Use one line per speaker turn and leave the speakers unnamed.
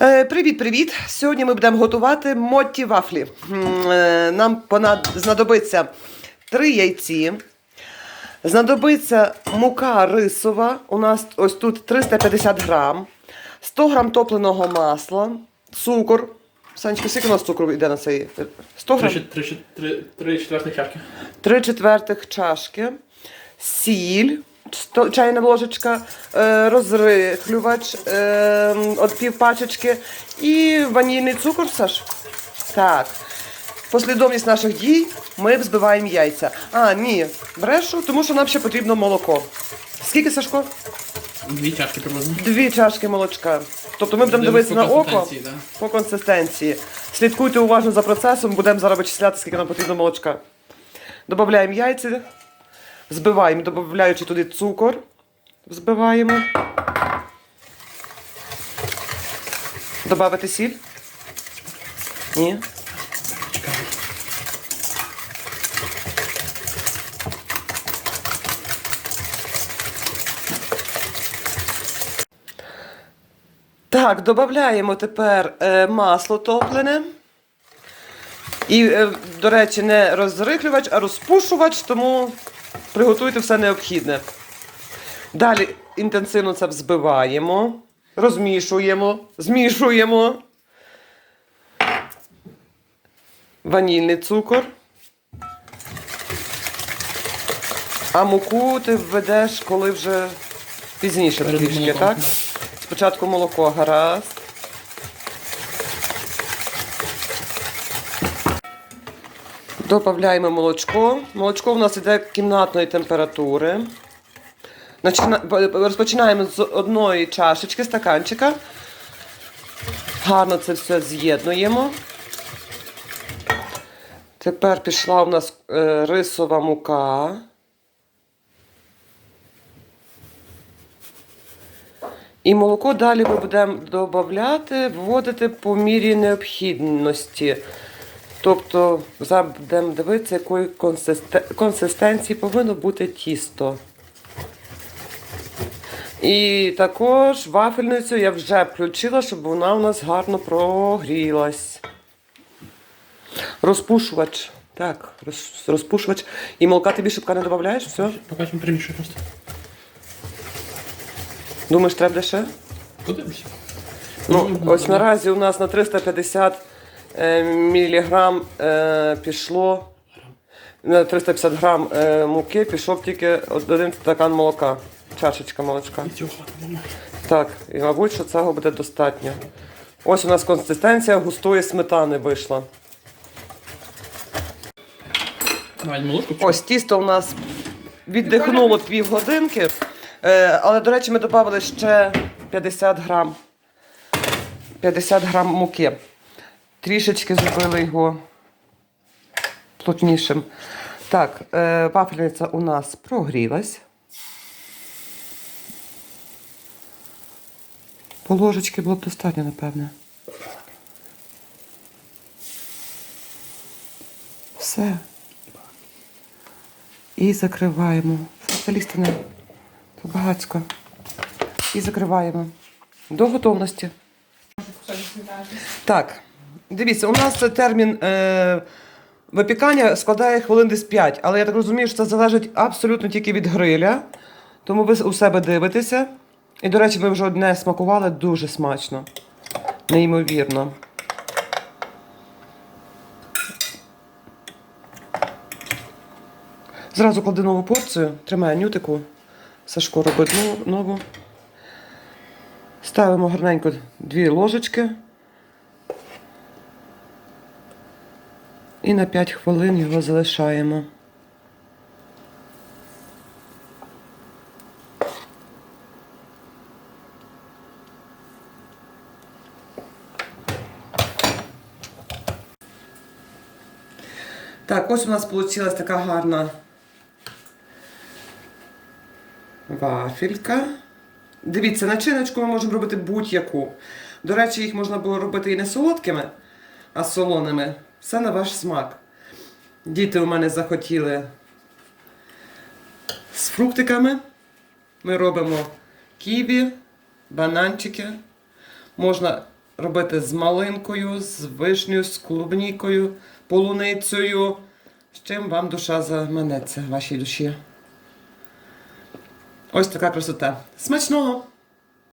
Е, Привіт-привіт! Сьогодні ми будемо готувати мотті вафлі. Е, Нам понад... знадобиться три яйці. Знадобиться мука рисова. У нас ось тут 350 грам, 100 грам топленого масла, цукор. Санечка, скільки у нас цукру йде на цей? 100 грам?
Три, три, три, три четвертих чашки.
3 четвертих чашки, сіль, чайна ложечка, е, розрихлювач, е, от пів пачечки і ванільний цукор, Саш. Так. Послідовність наших дій ми взбиваємо яйця. А, ні, брешу, тому що нам ще потрібно молоко. Скільки, Сашко?
Дві чашки приблизно.
Дві чашки молочка. Тобто ми будемо дивитися на око
да.
по консистенції. Слідкуйте уважно за процесом, будемо зараз вичисляти, скільки нам потрібно молочка. Додаємо яйця, збиваємо, додаючи туди цукор. Взбиваємо. Добавити сіль? Ні. Так, додаємо тепер е, масло топлене. І, е, до речі, не розрихлювач, а розпушувач, тому приготуйте все необхідне. Далі інтенсивно це взбиваємо, розмішуємо, змішуємо. Ванільний цукор. А муку ти введеш, коли вже пізніше трішки, так? Спочатку молоко, гаразд. Добавляємо молочко. Молочко в нас іде кімнатної температури. Розпочинаємо з одної чашечки, стаканчика. Гарно це все з'єднуємо. Тепер пішла у нас е, рисова мука. І молоко далі ми будемо додати, вводити по мірі необхідності. Тобто зараз будемо дивитися, якої консистенції повинно бути тісто. І також вафельницю я вже включила, щоб вона у нас гарно прогрілась. Розпушувач. Так, розпушувач. І молока ти більше не додаєш? Все?
Поки що примішую просто.
Думаєш, треба ще?
Подивимося.
Ну, ось наразі у нас на 350 е, міліграм е, пішло. На 350 грам е, муки пішов тільки один стакан молока. Чашечка молочка. Так, і мабуть, що цього буде достатньо. Ось у нас консистенція густої сметани вийшла. Ось тісто у нас віддихнуло півгодинки. Е, але, до речі, ми додали ще 50 грам. 50 грам муки. Трішечки зробили його плотнішим. Так, е, вафельниця у нас прогрілась. По ложечки було б достатньо, напевне. Все. І закриваємо. Залізти не то багацько. І закриваємо. До готовності. Так, дивіться, у нас термін е, випікання складає хвилин десь 5, але я так розумію, що це залежить абсолютно тільки від гриля. Тому ви у себе дивитеся. І, до речі, ми вже одне смакували дуже смачно. Неймовірно. Зразу клади нову порцію, тримай нютику. Сашко робить нову- нову. Ставимо гарненько дві ложечки. І на 5 хвилин його залишаємо. Так, ось у нас вийшла така гарна вафелька. Дивіться, начиночку ми можемо робити будь-яку. До речі, їх можна було робити і не солодкими, а солоними. Все на ваш смак. Діти у мене захотіли з фруктиками. Ми робимо ківі, бананчики. Можна робити з малинкою, з вишнею, з клубнікою, полуницею. З чим вам душа заманеться, вашій душі. Ось така красота. Смачного!